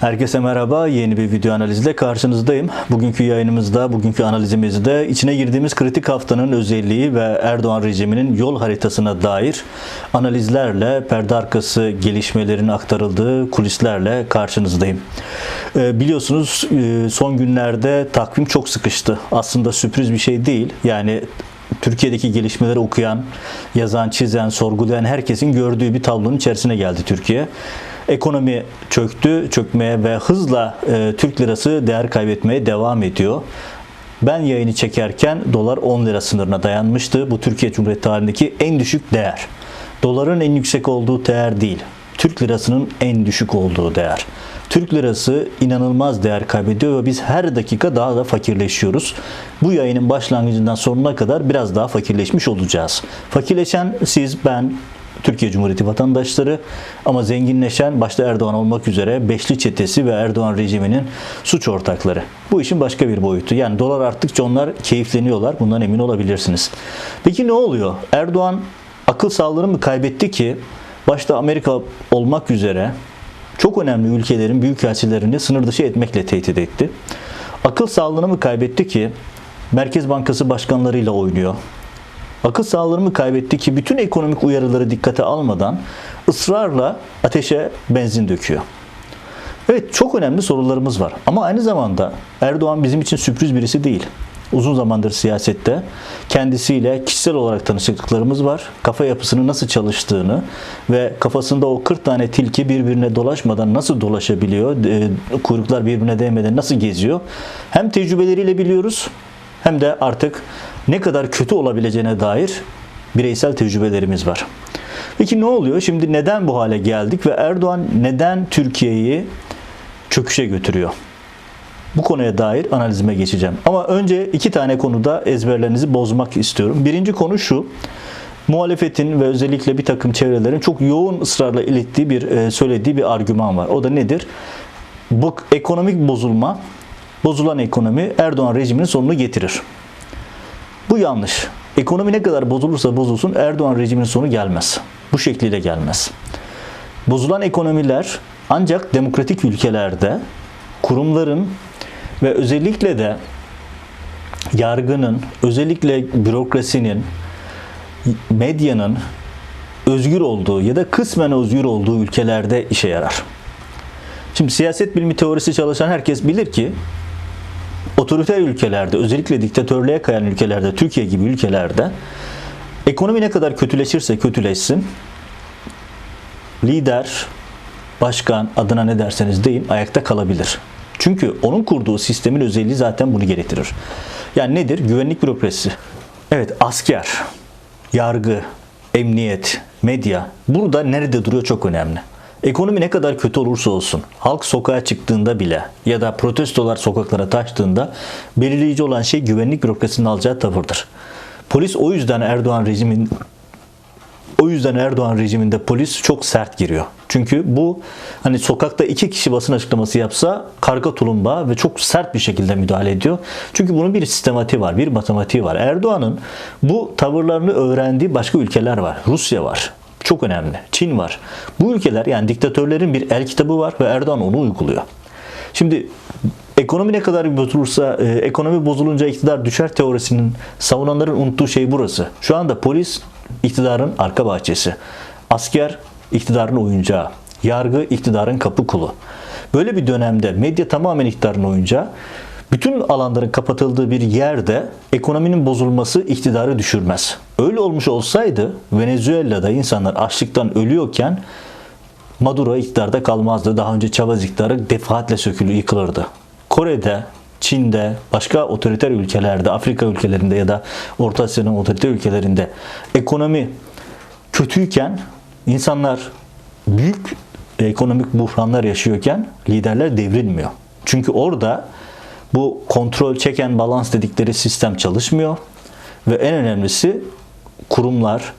Herkese merhaba. Yeni bir video analizle karşınızdayım. Bugünkü yayınımızda, bugünkü analizimizde içine girdiğimiz kritik haftanın özelliği ve Erdoğan rejiminin yol haritasına dair analizlerle, perde arkası gelişmelerin aktarıldığı kulislerle karşınızdayım. Ee, biliyorsunuz e, son günlerde takvim çok sıkıştı. Aslında sürpriz bir şey değil. Yani Türkiye'deki gelişmeleri okuyan, yazan, çizen, sorgulayan herkesin gördüğü bir tablonun içerisine geldi Türkiye. Ekonomi çöktü, çökmeye ve hızla e, Türk lirası değer kaybetmeye devam ediyor. Ben yayını çekerken dolar 10 lira sınırına dayanmıştı. Bu Türkiye Cumhuriyeti tarihindeki en düşük değer. Doların en yüksek olduğu değer değil. Türk lirasının en düşük olduğu değer. Türk lirası inanılmaz değer kaybediyor ve biz her dakika daha da fakirleşiyoruz. Bu yayının başlangıcından sonuna kadar biraz daha fakirleşmiş olacağız. Fakirleşen siz, ben, Türkiye Cumhuriyeti vatandaşları ama zenginleşen başta Erdoğan olmak üzere Beşli Çetesi ve Erdoğan rejiminin suç ortakları. Bu işin başka bir boyutu. Yani dolar arttıkça onlar keyifleniyorlar. Bundan emin olabilirsiniz. Peki ne oluyor? Erdoğan akıl sağlığını mı kaybetti ki başta Amerika olmak üzere çok önemli ülkelerin büyükelçilerini sınır dışı etmekle tehdit etti. Akıl sağlığını mı kaybetti ki Merkez Bankası başkanlarıyla oynuyor? Akıl sağlığını kaybetti ki bütün ekonomik uyarıları dikkate almadan ısrarla ateşe benzin döküyor? Evet çok önemli sorularımız var. Ama aynı zamanda Erdoğan bizim için sürpriz birisi değil. Uzun zamandır siyasette kendisiyle kişisel olarak tanışıklıklarımız var. Kafa yapısının nasıl çalıştığını ve kafasında o 40 tane tilki birbirine dolaşmadan nasıl dolaşabiliyor, e, kuyruklar birbirine değmeden nasıl geziyor. Hem tecrübeleriyle biliyoruz hem de artık ne kadar kötü olabileceğine dair bireysel tecrübelerimiz var. Peki ne oluyor? Şimdi neden bu hale geldik ve Erdoğan neden Türkiye'yi çöküşe götürüyor? Bu konuya dair analizime geçeceğim. Ama önce iki tane konuda ezberlerinizi bozmak istiyorum. Birinci konu şu. Muhalefetin ve özellikle bir takım çevrelerin çok yoğun ısrarla ilettiği bir e, söylediği bir argüman var. O da nedir? Bu ekonomik bozulma, bozulan ekonomi Erdoğan rejiminin sonunu getirir. Bu yanlış. Ekonomi ne kadar bozulursa bozulsun Erdoğan rejiminin sonu gelmez. Bu şekliyle gelmez. Bozulan ekonomiler ancak demokratik ülkelerde kurumların ve özellikle de yargının, özellikle bürokrasinin, medyanın özgür olduğu ya da kısmen özgür olduğu ülkelerde işe yarar. Şimdi siyaset bilimi teorisi çalışan herkes bilir ki otoriter ülkelerde, özellikle diktatörlüğe kayan ülkelerde, Türkiye gibi ülkelerde ekonomi ne kadar kötüleşirse kötüleşsin lider, başkan adına ne derseniz deyin ayakta kalabilir. Çünkü onun kurduğu sistemin özelliği zaten bunu gerektirir. Yani nedir? Güvenlik bürokrasisi. Evet asker, yargı, emniyet, medya burada nerede duruyor çok önemli. Ekonomi ne kadar kötü olursa olsun, halk sokağa çıktığında bile ya da protestolar sokaklara taştığında belirleyici olan şey güvenlik bürokrasinin alacağı tavırdır. Polis o yüzden Erdoğan rejimin o yüzden Erdoğan rejiminde polis çok sert giriyor. Çünkü bu hani sokakta iki kişi basın açıklaması yapsa karga tulumba ve çok sert bir şekilde müdahale ediyor. Çünkü bunun bir sistematiği var, bir matematiği var. Erdoğan'ın bu tavırlarını öğrendiği başka ülkeler var. Rusya var. Çok önemli. Çin var. Bu ülkeler yani diktatörlerin bir el kitabı var ve Erdoğan onu uyguluyor. Şimdi ekonomi ne kadar bozulursa, e, ekonomi bozulunca iktidar düşer teorisinin savunanların unuttuğu şey burası. Şu anda polis iktidarın arka bahçesi. Asker iktidarın oyuncağı. Yargı iktidarın kapı kulu. Böyle bir dönemde medya tamamen iktidarın oyuncağı. Bütün alanların kapatıldığı bir yerde ekonominin bozulması iktidarı düşürmez. Öyle olmuş olsaydı Venezuela'da insanlar açlıktan ölüyorken Maduro iktidarda kalmazdı. Daha önce Chavez iktidarı defaatle sökülü yıkılırdı. Kore'de, Çin'de, başka otoriter ülkelerde, Afrika ülkelerinde ya da Orta Asya'nın otoriter ülkelerinde ekonomi kötüyken insanlar büyük ekonomik buhranlar yaşıyorken liderler devrilmiyor. Çünkü orada bu kontrol, check and balance dedikleri sistem çalışmıyor ve en önemlisi kurumlar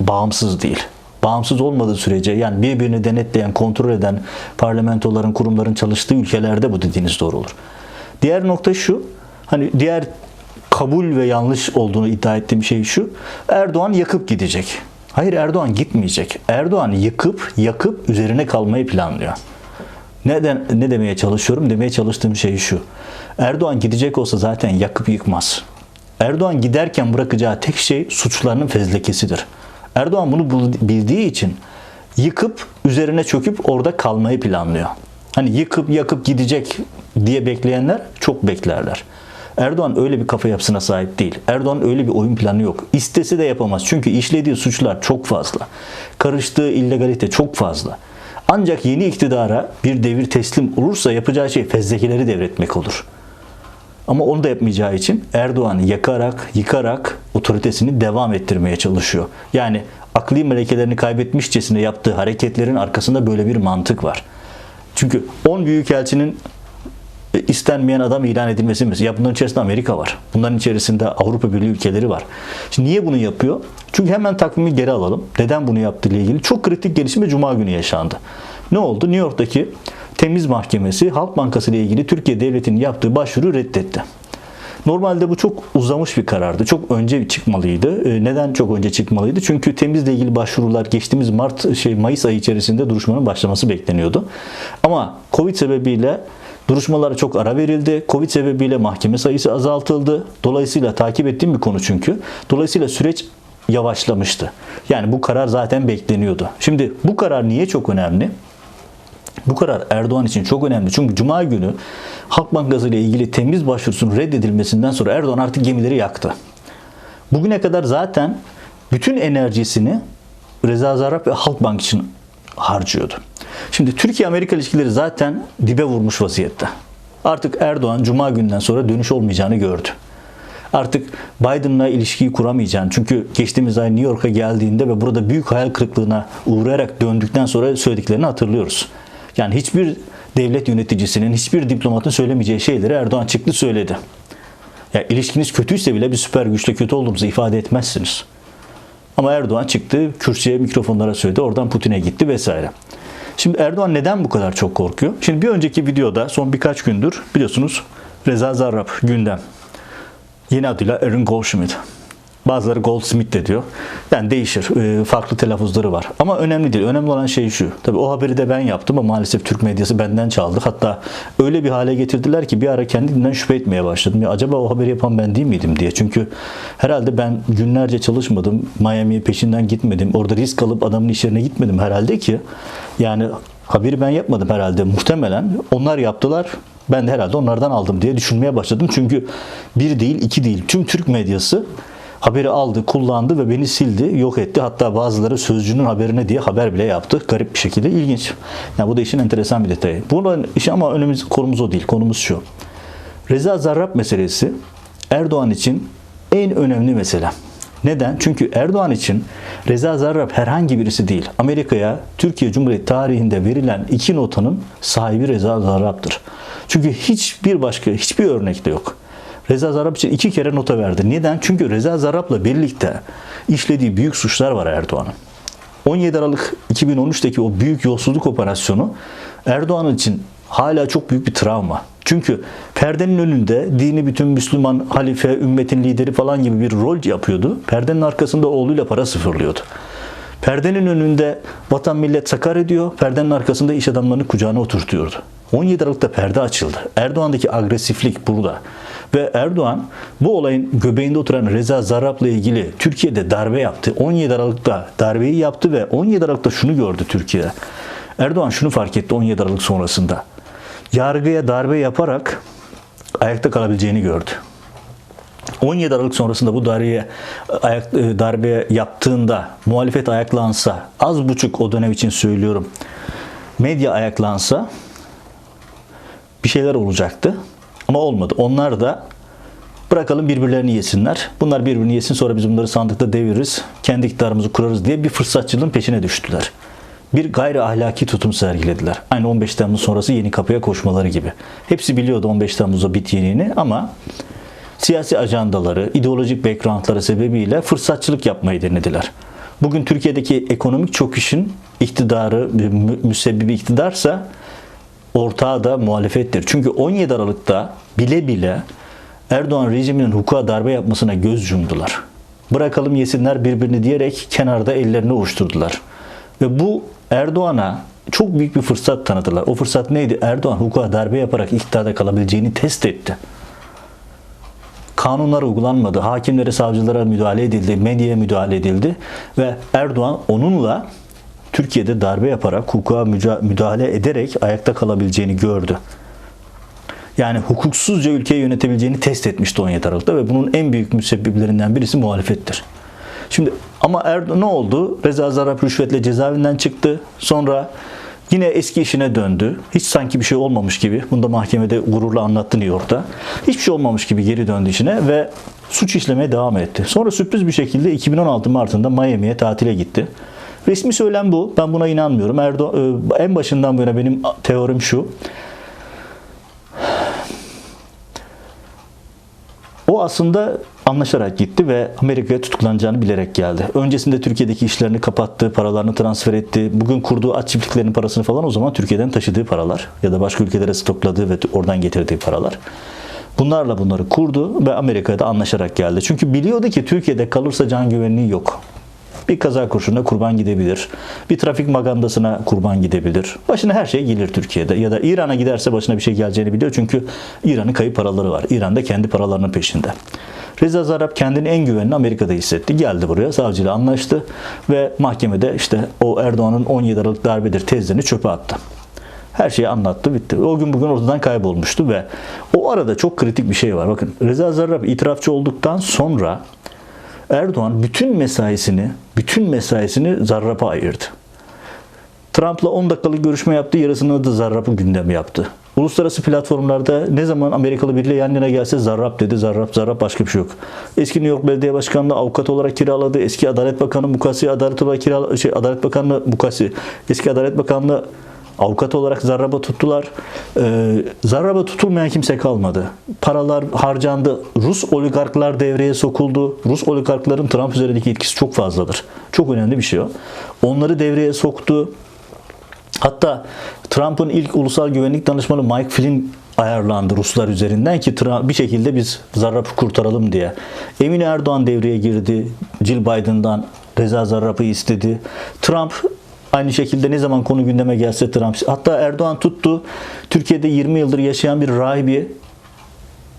bağımsız değil. Bağımsız olmadığı sürece yani birbirini denetleyen, kontrol eden parlamentoların, kurumların çalıştığı ülkelerde bu dediğiniz doğru olur. Diğer nokta şu, hani diğer kabul ve yanlış olduğunu iddia ettiğim şey şu. Erdoğan yakıp gidecek. Hayır Erdoğan gitmeyecek. Erdoğan yıkıp yakıp üzerine kalmayı planlıyor. Neden ne demeye çalışıyorum? Demeye çalıştığım şey şu. Erdoğan gidecek olsa zaten yakıp yıkmaz. Erdoğan giderken bırakacağı tek şey suçlarının fezlekesidir. Erdoğan bunu bildiği için yıkıp üzerine çöküp orada kalmayı planlıyor. Hani yıkıp yakıp gidecek diye bekleyenler çok beklerler. Erdoğan öyle bir kafa yapısına sahip değil. Erdoğan öyle bir oyun planı yok. İstese de yapamaz. Çünkü işlediği suçlar çok fazla. Karıştığı illegalite çok fazla. Ancak yeni iktidara bir devir teslim olursa yapacağı şey fezlekeleri devretmek olur. Ama onu da yapmayacağı için Erdoğan'ı yakarak, yıkarak otoritesini devam ettirmeye çalışıyor. Yani akli melekelerini kaybetmişçesine yaptığı hareketlerin arkasında böyle bir mantık var. Çünkü 10 büyükelçinin e, istenmeyen adam ilan edilmesi mesela. Ya bunların içerisinde Amerika var. Bunların içerisinde Avrupa Birliği ülkeleri var. Şimdi niye bunu yapıyor? Çünkü hemen takvimi geri alalım. Neden bunu yaptığı ile ilgili çok kritik gelişme Cuma günü yaşandı. Ne oldu? New York'taki Temiz Mahkemesi Halk Bankası ile ilgili Türkiye Devleti'nin yaptığı başvuru reddetti. Normalde bu çok uzamış bir karardı. Çok önce çıkmalıydı. Ee, Neden çok önce çıkmalıydı? Çünkü temizle ilgili başvurular geçtiğimiz Mart şey Mayıs ayı içerisinde duruşmanın başlaması bekleniyordu. Ama Covid sebebiyle duruşmalara çok ara verildi. Covid sebebiyle mahkeme sayısı azaltıldı. Dolayısıyla takip ettiğim bir konu çünkü. Dolayısıyla süreç yavaşlamıştı. Yani bu karar zaten bekleniyordu. Şimdi bu karar niye çok önemli? Bu karar Erdoğan için çok önemli. Çünkü Cuma günü Halk Bankası ile ilgili temiz başvurusunun reddedilmesinden sonra Erdoğan artık gemileri yaktı. Bugüne kadar zaten bütün enerjisini Reza Zarrab ve Halkbank için harcıyordu. Şimdi Türkiye-Amerika ilişkileri zaten dibe vurmuş vaziyette. Artık Erdoğan Cuma günden sonra dönüş olmayacağını gördü. Artık Biden'la ilişkiyi kuramayacağını çünkü geçtiğimiz ay New York'a geldiğinde ve burada büyük hayal kırıklığına uğrayarak döndükten sonra söylediklerini hatırlıyoruz. Yani hiçbir devlet yöneticisinin, hiçbir diplomatın söylemeyeceği şeyleri Erdoğan çıktı söyledi. Ya ilişkiniz kötüyse bile bir süper güçle kötü olduğumuzu ifade etmezsiniz. Ama Erdoğan çıktı, kürsüye, mikrofonlara söyledi, oradan Putin'e gitti vesaire. Şimdi Erdoğan neden bu kadar çok korkuyor? Şimdi bir önceki videoda son birkaç gündür biliyorsunuz Reza Zarrab gündem. Yeni adıyla Aaron Goldschmidt. Bazıları Goldsmith de diyor. Yani değişir. Ee, Farklı telaffuzları var. Ama önemli değil. Önemli olan şey şu. Tabii o haberi de ben yaptım ama maalesef Türk medyası benden çaldı. Hatta öyle bir hale getirdiler ki bir ara kendimden şüphe etmeye başladım. Ya acaba o haberi yapan ben değil miydim diye. Çünkü herhalde ben günlerce çalışmadım. Miami'ye peşinden gitmedim. Orada risk alıp adamın iş yerine gitmedim herhalde ki. Yani haberi ben yapmadım herhalde. Muhtemelen onlar yaptılar. Ben de herhalde onlardan aldım diye düşünmeye başladım. Çünkü bir değil, iki değil. Tüm Türk medyası haberi aldı, kullandı ve beni sildi, yok etti. Hatta bazıları sözcünün haberine diye haber bile yaptı. Garip bir şekilde. ilginç. Yani bu da işin enteresan bir detayı. Bunun işi ama önümüz, konumuz o değil. Konumuz şu. Reza Zarrab meselesi Erdoğan için en önemli mesele. Neden? Çünkü Erdoğan için Reza Zarrab herhangi birisi değil. Amerika'ya Türkiye Cumhuriyeti tarihinde verilen iki notanın sahibi Reza Zarrab'dır. Çünkü hiçbir başka, hiçbir örnekte yok. Reza Zarrab için iki kere nota verdi. Neden? Çünkü Reza Zarrab'la birlikte işlediği büyük suçlar var Erdoğan'ın. 17 Aralık 2013'teki o büyük yolsuzluk operasyonu Erdoğan için hala çok büyük bir travma. Çünkü perdenin önünde dini bütün Müslüman, halife, ümmetin lideri falan gibi bir rol yapıyordu. Perdenin arkasında oğluyla para sıfırlıyordu. Perdenin önünde vatan millet sakar ediyor, perdenin arkasında iş adamlarını kucağına oturtuyordu. 17 Aralık'ta perde açıldı. Erdoğan'daki agresiflik burada. Ve Erdoğan bu olayın göbeğinde oturan Reza Zarrab'la ilgili Türkiye'de darbe yaptı. 17 Aralık'ta darbeyi yaptı ve 17 Aralık'ta şunu gördü Türkiye'de. Erdoğan şunu fark etti 17 Aralık sonrasında. Yargıya darbe yaparak ayakta kalabileceğini gördü. 17 Aralık sonrasında bu darbeye, ayak, e, darbe yaptığında muhalefet ayaklansa, az buçuk o dönem için söylüyorum, medya ayaklansa bir şeyler olacaktı. Ama olmadı. Onlar da bırakalım birbirlerini yesinler. Bunlar birbirini yesin sonra biz bunları sandıkta deviririz. Kendi iktidarımızı kurarız diye bir fırsatçılığın peşine düştüler. Bir gayri ahlaki tutum sergilediler. Aynı 15 Temmuz sonrası yeni kapıya koşmaları gibi. Hepsi biliyordu 15 Temmuz'da bit yeniğini ama siyasi ajandaları, ideolojik backgroundları sebebiyle fırsatçılık yapmayı denediler. Bugün Türkiye'deki ekonomik çöküşün iktidarı, mü- müsebbibi iktidarsa ortağı da muhalefettir. Çünkü 17 Aralık'ta bile bile Erdoğan rejiminin hukuka darbe yapmasına göz yumdular. Bırakalım yesinler birbirini diyerek kenarda ellerini ovuşturdular. Ve bu Erdoğan'a çok büyük bir fırsat tanıdılar. O fırsat neydi? Erdoğan hukuka darbe yaparak iktidarda kalabileceğini test etti. Kanunlar uygulanmadı. Hakimlere, savcılara müdahale edildi. Medyaya müdahale edildi. Ve Erdoğan onunla Türkiye'de darbe yaparak, hukuka müdahale ederek ayakta kalabileceğini gördü. Yani hukuksuzca ülkeyi yönetebileceğini test etmişti 17 Aralık'ta ve bunun en büyük müsebbiplerinden birisi muhalefettir. Şimdi ama Erdoğan ne oldu? Reza Zarrab rüşvetle cezaevinden çıktı. Sonra yine eski işine döndü. Hiç sanki bir şey olmamış gibi. Bunu da mahkemede gururla anlattı New York'ta. Hiçbir şey olmamış gibi geri döndü işine ve suç işlemeye devam etti. Sonra sürpriz bir şekilde 2016 Mart'ında Miami'ye tatile gitti. Resmi söylem bu. Ben buna inanmıyorum. Erdoğan e, en başından bu yana benim teorim şu. O aslında anlaşarak gitti ve Amerika'ya tutuklanacağını bilerek geldi. Öncesinde Türkiye'deki işlerini kapattı, paralarını transfer etti. Bugün kurduğu at çiftliklerinin parasını falan o zaman Türkiye'den taşıdığı paralar ya da başka ülkelere stokladığı ve oradan getirdiği paralar. Bunlarla bunları kurdu ve Amerika'da anlaşarak geldi. Çünkü biliyordu ki Türkiye'de kalırsa can güvenliği yok. Bir kaza kurşununa kurban gidebilir. Bir trafik magandasına kurban gidebilir. Başına her şey gelir Türkiye'de. Ya da İran'a giderse başına bir şey geleceğini biliyor. Çünkü İran'ın kayıp paraları var. İran da kendi paralarının peşinde. Reza Zarrab kendini en güvenli Amerika'da hissetti. Geldi buraya savcıyla anlaştı ve mahkemede işte o Erdoğan'ın 17 Aralık darbedir tezlerini çöpe attı. Her şeyi anlattı bitti. O gün bugün ortadan kaybolmuştu ve o arada çok kritik bir şey var. Bakın Reza Zarrab itirafçı olduktan sonra Erdoğan bütün mesaisini, bütün mesaisini Zarrab'a ayırdı. Trump'la 10 dakikalık görüşme yaptı, yarısını da Zarrab'ı gündem yaptı. Uluslararası platformlarda ne zaman Amerikalı biriyle yan yana gelse Zarrab dedi. Zarrab, Zarrab başka bir şey yok. Eski New York Belediye Başkanlığı avukat olarak kiraladı. Eski Adalet Bakanı Mukasi Adalet olarak kiraladı. Şey, Adalet Bakanlığı Mukasi. Eski Adalet Bakanlığı avukat olarak Zarrab'a tuttular. Ee, Zarrab'a tutulmayan kimse kalmadı. Paralar harcandı. Rus oligarklar devreye sokuldu. Rus oligarkların Trump üzerindeki etkisi çok fazladır. Çok önemli bir şey o. Onları devreye soktu. Hatta Trump'ın ilk ulusal güvenlik danışmanı Mike Flynn ayarlandı Ruslar üzerinden ki bir şekilde biz Zarrab'ı kurtaralım diye. Emin Erdoğan devreye girdi. Jill Biden'dan Reza Zarrab'ı istedi. Trump aynı şekilde ne zaman konu gündeme gelse Trump hatta Erdoğan tuttu Türkiye'de 20 yıldır yaşayan bir rahibi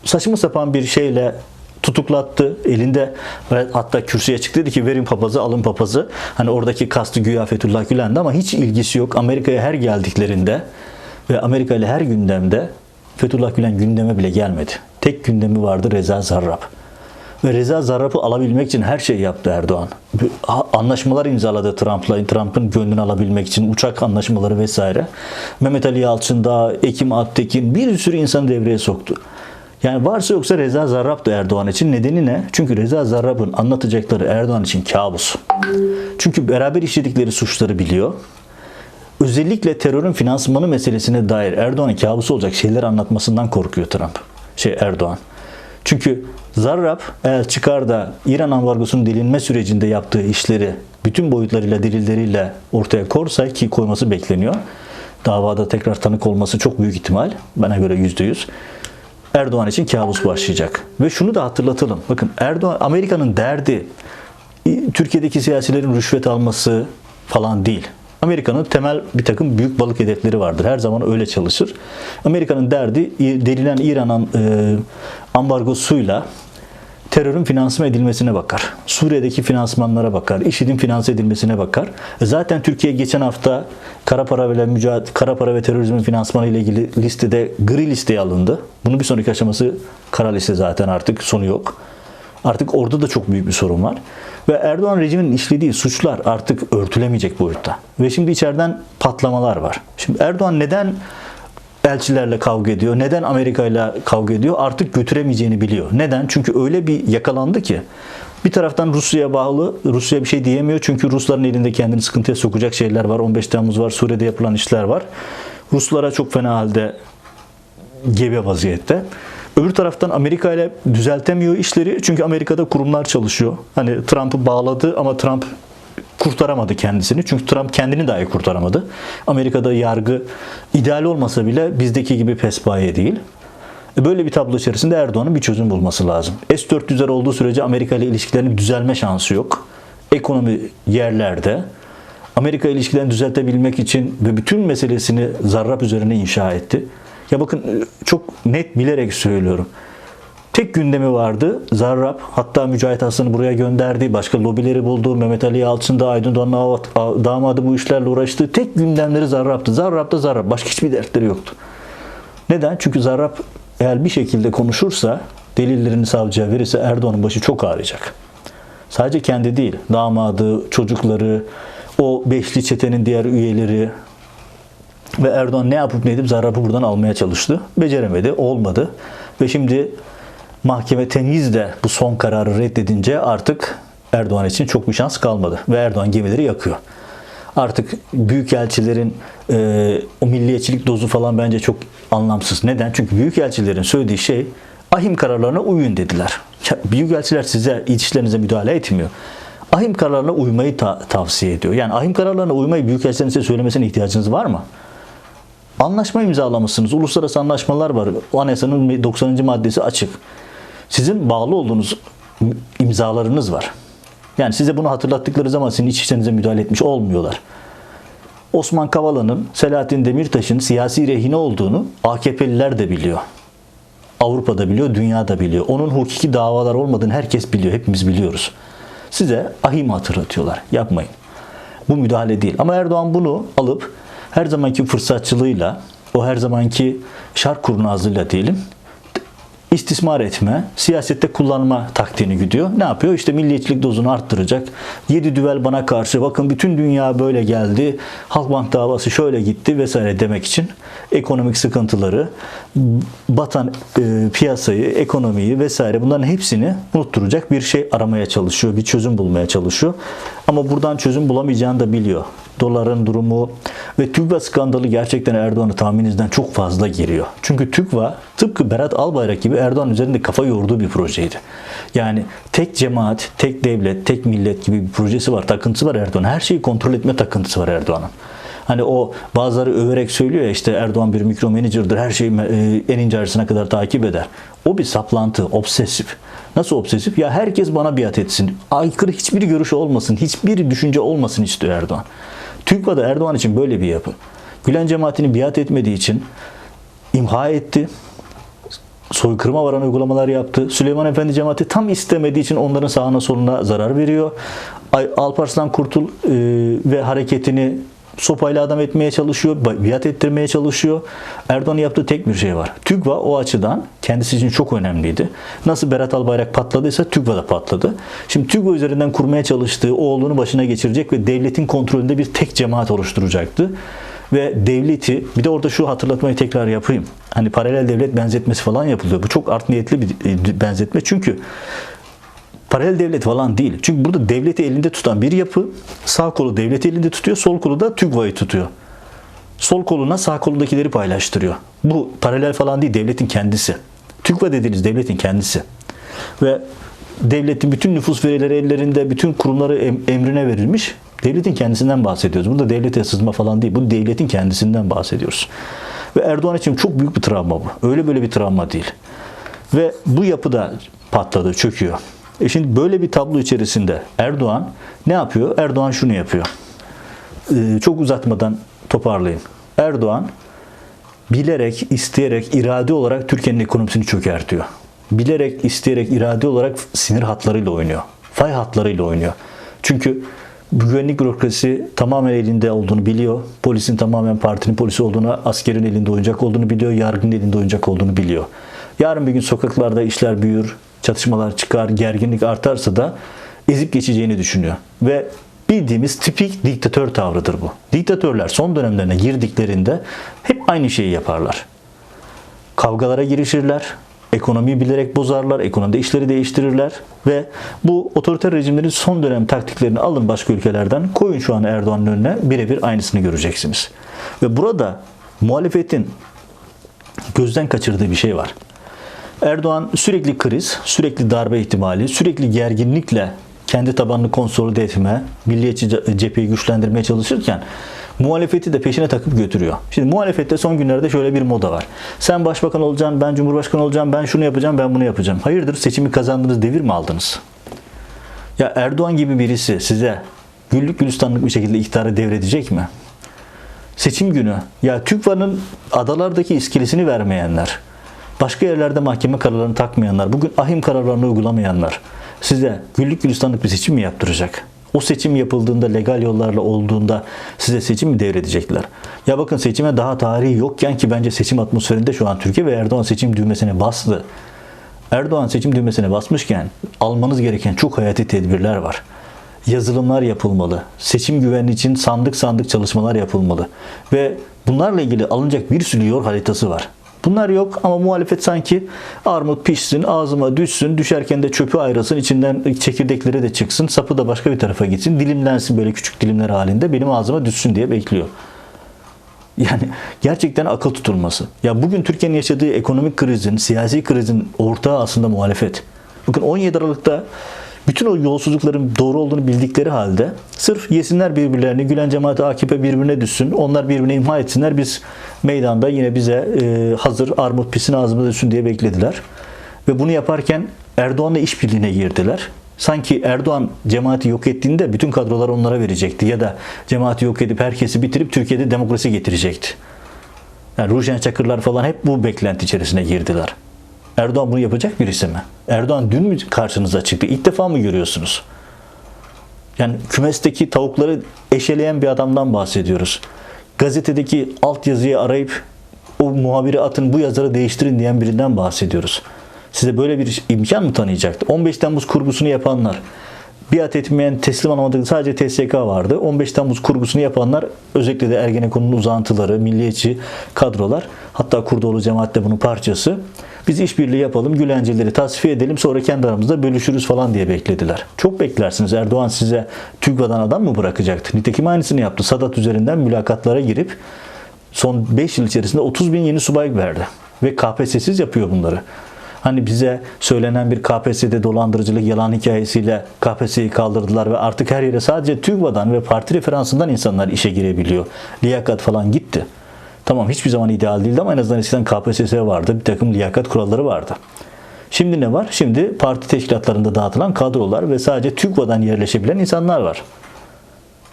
saçma sapan bir şeyle tutuklattı elinde ve hatta kürsüye çıktı dedi ki verin papazı alın papazı. Hani oradaki kastı güya Fethullah Gülen'di ama hiç ilgisi yok. Amerika'ya her geldiklerinde ve Amerika ile her gündemde Fethullah Gülen gündeme bile gelmedi. Tek gündemi vardı Reza Zarrab. Ve Reza Zarrab'ı alabilmek için her şeyi yaptı Erdoğan. Anlaşmalar imzaladı Trump'la. Trump'ın gönlünü alabilmek için uçak anlaşmaları vesaire. Mehmet Ali Yalçın da, Ekim Aktekin bir sürü insanı devreye soktu. Yani varsa yoksa Reza Zarrab da Erdoğan için. Nedeni ne? Çünkü Reza Zarrab'ın anlatacakları Erdoğan için kabus. Çünkü beraber işledikleri suçları biliyor. Özellikle terörün finansmanı meselesine dair Erdoğan'ın kabusu olacak şeyler anlatmasından korkuyor Trump. Şey Erdoğan. Çünkü Zarrab eğer çıkar da İran ambargosunun delinme sürecinde yaptığı işleri bütün boyutlarıyla, delilleriyle ortaya korsa ki koyması bekleniyor. Davada tekrar tanık olması çok büyük ihtimal. Bana göre yüzde yüz. Erdoğan için kabus başlayacak. Ve şunu da hatırlatalım. Bakın Erdoğan Amerika'nın derdi Türkiye'deki siyasilerin rüşvet alması falan değil. Amerika'nın temel bir takım büyük balık hedefleri vardır. Her zaman öyle çalışır. Amerika'nın derdi delilen İran e, ambargosuyla terörün finansman edilmesine bakar. Suriye'deki finansmanlara bakar. IŞİD'in finanse edilmesine bakar. E, zaten Türkiye geçen hafta kara para ve mücadele, kara para ve terörizmin finansmanı ile ilgili listede gri listeye alındı. Bunun bir sonraki aşaması kara liste zaten artık sonu yok. Artık orada da çok büyük bir sorun var. Ve Erdoğan rejiminin işlediği suçlar artık örtülemeyecek boyutta. Ve şimdi içeriden patlamalar var. Şimdi Erdoğan neden elçilerle kavga ediyor? Neden Amerika ile kavga ediyor? Artık götüremeyeceğini biliyor. Neden? Çünkü öyle bir yakalandı ki bir taraftan Rusya'ya bağlı, Rusya bir şey diyemiyor çünkü Rusların elinde kendini sıkıntıya sokacak şeyler var. 15 Temmuz var, Suriye'de yapılan işler var. Ruslara çok fena halde gebe vaziyette. Öbür taraftan Amerika ile düzeltemiyor işleri çünkü Amerika'da kurumlar çalışıyor. Hani Trump'ı bağladı ama Trump kurtaramadı kendisini. Çünkü Trump kendini dahi kurtaramadı. Amerika'da yargı ideal olmasa bile bizdeki gibi pespaye değil. E, böyle bir tablo içerisinde Erdoğan'ın bir çözüm bulması lazım. S-400'ler olduğu sürece Amerika ile ilişkilerin düzelme şansı yok. Ekonomi yerlerde. Amerika ilişkilerini düzeltebilmek için ve bütün meselesini Zarrab üzerine inşa etti. Ya bakın çok net bilerek söylüyorum. Tek gündemi vardı. Zarrab hatta Mücahit Hasan'ı buraya gönderdi. Başka lobileri buldu. Mehmet Ali Yalçın da Aydın Doğan'ın damadı bu işlerle uğraştı. Tek gündemleri Zarrab'tı. Zarrab da Zarrab. Başka hiçbir dertleri yoktu. Neden? Çünkü Zarrab eğer bir şekilde konuşursa, delillerini savcıya verirse Erdoğan'ın başı çok ağrıyacak. Sadece kendi değil, damadı, çocukları, o beşli çetenin diğer üyeleri ve Erdoğan ne yapıp ne edip Zarrab'ı buradan almaya çalıştı. Beceremedi, olmadı. Ve şimdi mahkeme temyiz de bu son kararı reddedince artık Erdoğan için çok bir şans kalmadı. Ve Erdoğan gemileri yakıyor. Artık büyükelçilerin e, o milliyetçilik dozu falan bence çok anlamsız. Neden? Çünkü büyükelçilerin söylediği şey ahim kararlarına uyun dediler. Ya, büyükelçiler size ilişkilerinize müdahale etmiyor. Ahim kararlarına uymayı ta- tavsiye ediyor. Yani ahim kararlarına uymayı büyükelçilerin size söylemesine ihtiyacınız var mı? Anlaşma imzalamışsınız. Uluslararası anlaşmalar var. O anayasanın 90. maddesi açık. Sizin bağlı olduğunuz imzalarınız var. Yani size bunu hatırlattıkları zaman sizin iç işlerinize müdahale etmiş olmuyorlar. Osman Kavala'nın, Selahattin Demirtaş'ın siyasi rehine olduğunu AKP'liler de biliyor. Avrupa'da biliyor, dünyada biliyor. Onun hukuki davalar olmadığını herkes biliyor, hepimiz biliyoruz. Size ahim hatırlatıyorlar. Yapmayın. Bu müdahale değil. Ama Erdoğan bunu alıp her zamanki fırsatçılığıyla, o her zamanki şark kurnazlığıyla diyelim, istismar etme, siyasette kullanma taktiğini gidiyor. Ne yapıyor? İşte milliyetçilik dozunu arttıracak. Yedi düvel bana karşı bakın bütün dünya böyle geldi. Halkbank davası şöyle gitti vesaire demek için ekonomik sıkıntıları, batan e, piyasayı, ekonomiyi vesaire bunların hepsini unutturacak bir şey aramaya çalışıyor. Bir çözüm bulmaya çalışıyor. Ama buradan çözüm bulamayacağını da biliyor. Doların durumu ve TÜGVA skandalı gerçekten Erdoğan'ı tahmininizden çok fazla giriyor. Çünkü TÜGVA tıpkı Berat Albayrak gibi Erdoğan üzerinde kafa yorduğu bir projeydi. Yani tek cemaat, tek devlet, tek millet gibi bir projesi var, takıntısı var Erdoğan. Her şeyi kontrol etme takıntısı var Erdoğan'ın. Hani o bazıları överek söylüyor ya işte Erdoğan bir mikro manager'dır. Her şeyi e, en ince ayrıntısına kadar takip eder. O bir saplantı, obsesif. Nasıl obsesif? Ya herkes bana biat etsin. Aykırı hiçbir görüş olmasın, hiçbir düşünce olmasın istiyor Erdoğan. TÜGVA'da Erdoğan için böyle bir yapı. Gülen cemaatini biat etmediği için imha etti. Soykırıma varan uygulamalar yaptı. Süleyman Efendi cemaati tam istemediği için onların sağına soluna zarar veriyor. Alparslan Kurtul e, ve hareketini sopayla adam etmeye çalışıyor, biat ettirmeye çalışıyor. Erdoğan'ın yaptığı tek bir şey var. TÜGVA o açıdan kendisi için çok önemliydi. Nasıl Berat Albayrak patladıysa TÜGVA da patladı. Şimdi TÜGVA üzerinden kurmaya çalıştığı oğlunu başına geçirecek ve devletin kontrolünde bir tek cemaat oluşturacaktı. Ve devleti, bir de orada şu hatırlatmayı tekrar yapayım. Hani paralel devlet benzetmesi falan yapılıyor. Bu çok art niyetli bir e, benzetme. Çünkü paralel devlet falan değil. Çünkü burada devleti elinde tutan bir yapı sağ kolu devleti elinde tutuyor, sol kolu da TÜGVA'yı tutuyor. Sol koluna sağ kolundakileri paylaştırıyor. Bu paralel falan değil, devletin kendisi. TÜGVA dediğiniz devletin kendisi. Ve devletin bütün nüfus verileri ellerinde, bütün kurumları emrine verilmiş. Devletin kendisinden bahsediyoruz. Burada devlete sızma falan değil. Bu devletin kendisinden bahsediyoruz. Ve Erdoğan için çok büyük bir travma bu. Öyle böyle bir travma değil. Ve bu yapıda patladı, çöküyor. E şimdi böyle bir tablo içerisinde Erdoğan ne yapıyor? Erdoğan şunu yapıyor. Ee, çok uzatmadan toparlayayım. Erdoğan bilerek, isteyerek, irade olarak Türkiye'nin ekonomisini çökertiyor. Bilerek, isteyerek, irade olarak sinir hatlarıyla oynuyor. Fay hatlarıyla oynuyor. Çünkü güvenlik bürokrasi tamamen elinde olduğunu biliyor. Polisin tamamen partinin polisi olduğunu, askerin elinde oyuncak olduğunu biliyor. Yargının elinde oyuncak olduğunu biliyor. Yarın bir gün sokaklarda işler büyür, çatışmalar çıkar, gerginlik artarsa da ezip geçeceğini düşünüyor. Ve bildiğimiz tipik diktatör tavrıdır bu. Diktatörler son dönemlerine girdiklerinde hep aynı şeyi yaparlar. Kavgalara girişirler, ekonomiyi bilerek bozarlar, ekonomide işleri değiştirirler ve bu otoriter rejimlerin son dönem taktiklerini alın başka ülkelerden, koyun şu an Erdoğan'ın önüne birebir aynısını göreceksiniz. Ve burada muhalefetin gözden kaçırdığı bir şey var. Erdoğan sürekli kriz, sürekli darbe ihtimali, sürekli gerginlikle kendi tabanını konsolide etme, milliyetçi cepheyi güçlendirmeye çalışırken muhalefeti de peşine takıp götürüyor. Şimdi muhalefette son günlerde şöyle bir moda var. Sen başbakan olacaksın, ben cumhurbaşkanı olacağım, ben şunu yapacağım, ben bunu yapacağım. Hayırdır seçimi kazandınız, devir mi aldınız? Ya Erdoğan gibi birisi size güllük gülistanlık bir şekilde iktidarı devredecek mi? Seçim günü ya TÜGVA'nın adalardaki iskelesini vermeyenler, başka yerlerde mahkeme kararlarını takmayanlar, bugün ahim kararlarını uygulamayanlar size güllük gülistanlık bir seçim mi yaptıracak? O seçim yapıldığında legal yollarla olduğunda size seçim mi devredecekler? Ya bakın seçime daha tarihi yokken ki bence seçim atmosferinde şu an Türkiye ve Erdoğan seçim düğmesine bastı. Erdoğan seçim düğmesine basmışken almanız gereken çok hayati tedbirler var. Yazılımlar yapılmalı. Seçim güvenliği için sandık sandık çalışmalar yapılmalı. Ve bunlarla ilgili alınacak bir sürü yol haritası var. Bunlar yok ama muhalefet sanki armut pişsin, ağzıma düşsün, düşerken de çöpü ayrılsın, içinden çekirdekleri de çıksın, sapı da başka bir tarafa gitsin, dilimlensin böyle küçük dilimler halinde benim ağzıma düşsün diye bekliyor. Yani gerçekten akıl tutulması. Ya bugün Türkiye'nin yaşadığı ekonomik krizin, siyasi krizin ortağı aslında muhalefet. Bakın 17 Aralık'ta bütün o yolsuzlukların doğru olduğunu bildikleri halde sırf yesinler birbirlerini, Gülen cemaati AKP birbirine düşsün, onlar birbirine imha etsinler, biz meydanda yine bize e, hazır armut pisin ağzımıza düşsün diye beklediler. Ve bunu yaparken Erdoğan'la işbirliğine girdiler. Sanki Erdoğan cemaati yok ettiğinde bütün kadroları onlara verecekti ya da cemaati yok edip herkesi bitirip Türkiye'de demokrasi getirecekti. Yani Ruşen Çakırlar falan hep bu beklenti içerisine girdiler. Erdoğan bunu yapacak birisi mi? Erdoğan dün mü karşınıza çıktı? İlk defa mı görüyorsunuz? Yani kümesteki tavukları eşeleyen bir adamdan bahsediyoruz. Gazetedeki altyazıyı arayıp o muhabiri atın bu yazarı değiştirin diyen birinden bahsediyoruz. Size böyle bir imkan mı tanıyacaktı? 15 Temmuz kurgusunu yapanlar, biat etmeyen, teslim alamadığı sadece TSK vardı. 15 Temmuz kurgusunu yapanlar özellikle de Ergenekon'un uzantıları, milliyetçi kadrolar hatta Kurdoğlu cemaat de bunun parçası. Biz işbirliği yapalım, Gülencileri tasfiye edelim sonra kendi aramızda bölüşürüz falan diye beklediler. Çok beklersiniz. Erdoğan size TÜGVA'dan adam mı bırakacaktı? Nitekim aynısını yaptı. Sadat üzerinden mülakatlara girip son 5 yıl içerisinde 30 bin yeni subay verdi. Ve KPSS'siz yapıyor bunları. Hani bize söylenen bir KPSS'de dolandırıcılık yalan hikayesiyle KPSS'yi kaldırdılar ve artık her yere sadece TÜGVA'dan ve parti referansından insanlar işe girebiliyor. Liyakat falan gitti. Tamam hiçbir zaman ideal değildi ama en azından eskiden KPSS vardı. Bir takım liyakat kuralları vardı. Şimdi ne var? Şimdi parti teşkilatlarında dağıtılan kadrolar ve sadece TÜGVA'dan yerleşebilen insanlar var.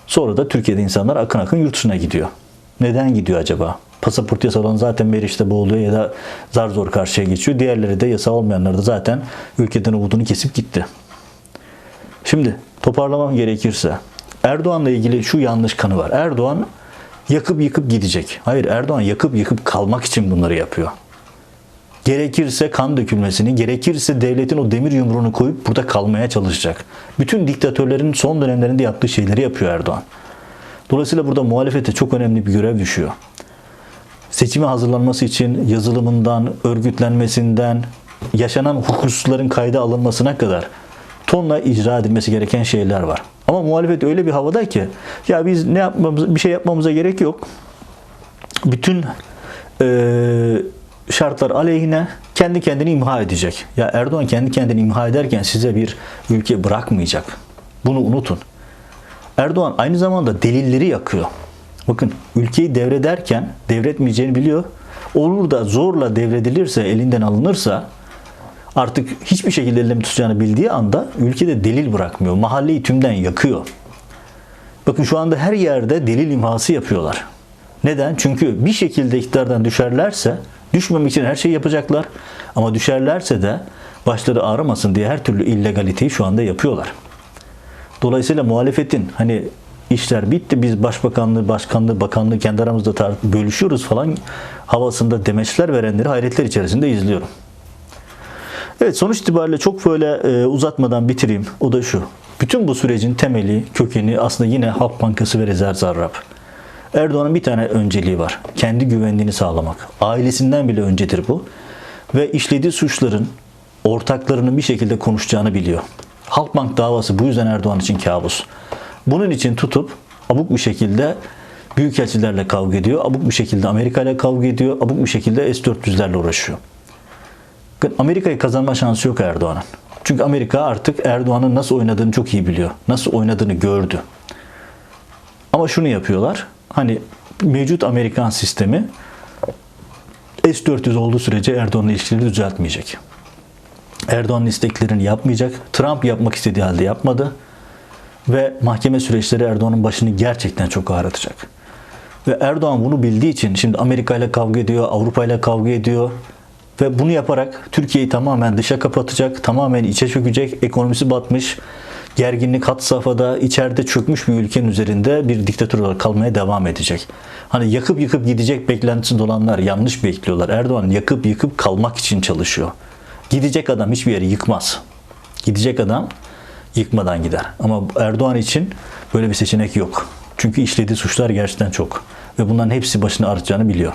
Sonra da Türkiye'de insanlar akın akın yurt dışına gidiyor. Neden gidiyor acaba? Pasaport yasalı olan zaten Meriç'te boğuluyor ya da zar zor karşıya geçiyor. Diğerleri de yasa olmayanlar da zaten ülkeden umudunu kesip gitti. Şimdi toparlamam gerekirse Erdoğan'la ilgili şu yanlış kanı var. Erdoğan yakıp yıkıp gidecek. Hayır Erdoğan yakıp yıkıp kalmak için bunları yapıyor. Gerekirse kan dökülmesini, gerekirse devletin o demir yumruğunu koyup burada kalmaya çalışacak. Bütün diktatörlerin son dönemlerinde yaptığı şeyleri yapıyor Erdoğan. Dolayısıyla burada muhalefete çok önemli bir görev düşüyor. Seçime hazırlanması için yazılımından, örgütlenmesinden, yaşanan hukusların kayda alınmasına kadar tonla icra edilmesi gereken şeyler var. Ama muhalefet öyle bir havada ki ya biz ne yapmamız bir şey yapmamıza gerek yok. Bütün e, şartlar aleyhine kendi kendini imha edecek. Ya Erdoğan kendi kendini imha ederken size bir ülke bırakmayacak. Bunu unutun. Erdoğan aynı zamanda delilleri yakıyor. Bakın ülkeyi devrederken devretmeyeceğini biliyor. Olur da zorla devredilirse, elinden alınırsa artık hiçbir şekilde elinde tutacağını bildiği anda ülkede delil bırakmıyor. Mahalleyi tümden yakıyor. Bakın şu anda her yerde delil imhası yapıyorlar. Neden? Çünkü bir şekilde iktidardan düşerlerse düşmemek için her şeyi yapacaklar. Ama düşerlerse de başları ağrımasın diye her türlü illegaliteyi şu anda yapıyorlar. Dolayısıyla muhalefetin hani işler bitti biz başbakanlığı, başkanlığı, bakanlığı kendi aramızda bölüşüyoruz falan havasında demeçler verenleri hayretler içerisinde izliyorum. Evet sonuç itibariyle çok böyle e, uzatmadan bitireyim. O da şu. Bütün bu sürecin temeli, kökeni aslında yine Halk Bankası ve Rezerv Zarrab. Erdoğan'ın bir tane önceliği var. Kendi güvenliğini sağlamak. Ailesinden bile öncedir bu. Ve işlediği suçların ortaklarının bir şekilde konuşacağını biliyor. Halkbank davası bu yüzden Erdoğan için kabus. Bunun için tutup abuk bir şekilde büyükelçilerle kavga ediyor. Abuk bir şekilde Amerika ile kavga ediyor. Abuk bir şekilde S-400'lerle uğraşıyor. Amerika'yı kazanma şansı yok Erdoğan'ın. Çünkü Amerika artık Erdoğan'ın nasıl oynadığını çok iyi biliyor. Nasıl oynadığını gördü. Ama şunu yapıyorlar. Hani mevcut Amerikan sistemi S-400 olduğu sürece Erdoğan'la ilişkileri düzeltmeyecek. Erdoğan'ın isteklerini yapmayacak. Trump yapmak istediği halde yapmadı. Ve mahkeme süreçleri Erdoğan'ın başını gerçekten çok ağrıtacak. Ve Erdoğan bunu bildiği için şimdi Amerika ile kavga ediyor, Avrupa ile kavga ediyor. Ve bunu yaparak Türkiye'yi tamamen dışa kapatacak, tamamen içe çökecek, ekonomisi batmış, gerginlik hat safhada, içeride çökmüş bir ülkenin üzerinde bir diktatör olarak kalmaya devam edecek. Hani yakıp yıkıp gidecek beklentisinde olanlar yanlış bekliyorlar. Erdoğan yakıp yıkıp kalmak için çalışıyor. Gidecek adam hiçbir yeri yıkmaz. Gidecek adam yıkmadan gider. Ama Erdoğan için böyle bir seçenek yok. Çünkü işlediği suçlar gerçekten çok. Ve bunların hepsi başını ağrıtacağını biliyor.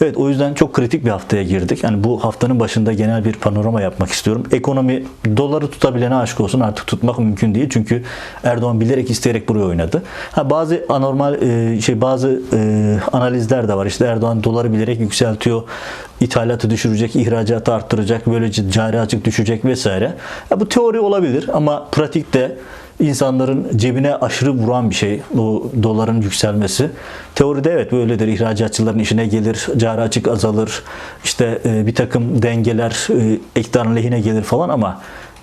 Evet o yüzden çok kritik bir haftaya girdik. Yani bu haftanın başında genel bir panorama yapmak istiyorum. Ekonomi doları tutabilene aşk olsun artık tutmak mümkün değil. Çünkü Erdoğan bilerek isteyerek buraya oynadı. Ha bazı anormal e, şey bazı e, analizler de var. İşte Erdoğan doları bilerek yükseltiyor. ithalatı düşürecek, ihracatı arttıracak, böylece cari açık düşecek vesaire. Ha, bu teori olabilir ama pratikte insanların cebine aşırı vuran bir şey bu doların yükselmesi. Teoride evet böyledir. İhracatçıların işine gelir, cari açık azalır, işte e, bir takım dengeler e, iktidarın lehine gelir falan ama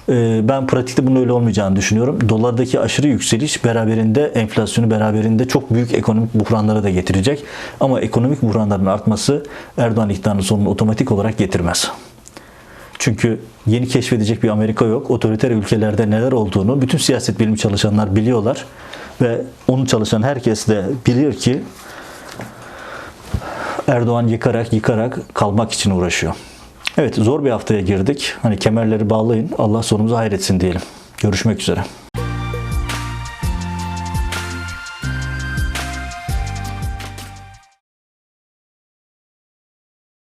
e, ben pratikte bunun öyle olmayacağını düşünüyorum. Dolardaki aşırı yükseliş beraberinde enflasyonu beraberinde çok büyük ekonomik buhranlara da getirecek. Ama ekonomik buhranların artması Erdoğan iktidarının sonunu otomatik olarak getirmez. Çünkü yeni keşfedecek bir Amerika yok. Otoriter ülkelerde neler olduğunu bütün siyaset bilimi çalışanlar biliyorlar. Ve onu çalışan herkes de bilir ki Erdoğan yıkarak yıkarak kalmak için uğraşıyor. Evet zor bir haftaya girdik. Hani kemerleri bağlayın. Allah sonumuzu hayretsin diyelim. Görüşmek üzere.